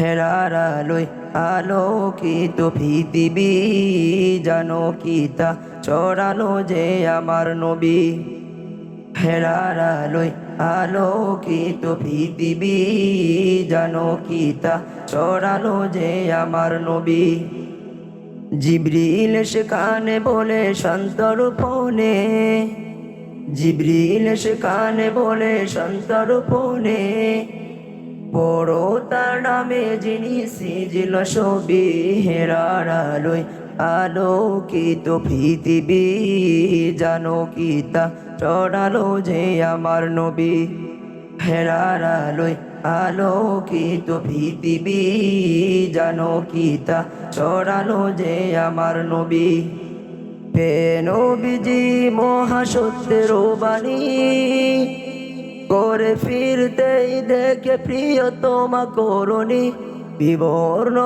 হেরার আলোয় আলোকিত পৃথিবী জানো কিতা চড়ালো যে আমার নবী। হেরার আলোয় আলোকিত পৃথিবী জানো কিতা চড়ালো যে আমার নবী। জিব্রিল সেখানে বলে সন্তর ফোনে। জিব্রিল সেখানে বলে সন্তর বড় তার নামে যিনি সিজিল ছবি হেরার আলোয় আলোকিত পৃথিবী। জানো কিতা চড়ালো যে আমার নবী। হেরার আলোয় আলোকিত পৃথিবী। জানো কিতা চড়ালো যে আমার নবী। হে নবীজি মহাসত্যের বাণী। করে ফিরতেই দেখে প্রিয় তোমা করণী বিবর্ণ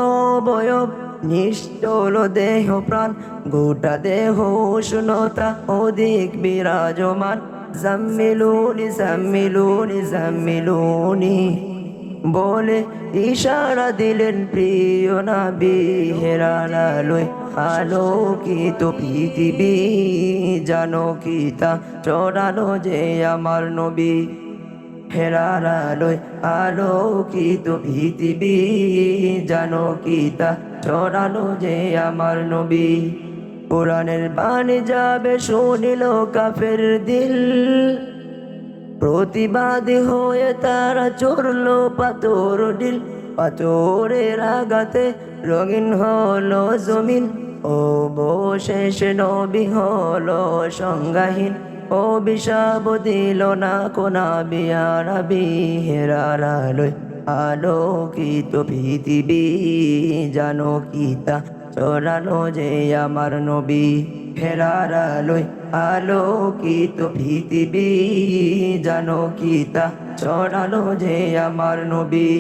বয়ব নিশ্চল দেহ প্রাণ, গোটা দেহ উষ্ণতা অধিক বিরাজমান। জাম্মিলুনি জাম্মিলুনি জাম্মিলুনি, বলে ইশারা দিলেন প্রিয় নবী হেরানালয় আলোকিত পৃথিবী জানো কি তা চড়ালো যে আমার নবী। হেরার আলোয় আলোকিত পৃথিবী জানো কিতা চড়ালো যে আমার নবী। কোরআনের বাণী যাবে শুনিল কাফের দিল। প্রতিবাদী হয়ে তারা চড়ল পাথর ডিল পাথরের আঘাতে রঙিন হলো জমিন। ও বশেষ নবী হলো সংজ্ঞাহীন। বিষাব দিল না কোনা বিয়ারাবি হেরার আলোয় আলোকিত পৃথিবী জানো কিতা চড়ানো যে আমার নবী ফেরার আলোয় আলোকিত পৃথিবী জানো কিতা চড়ানো যে আমার নবী।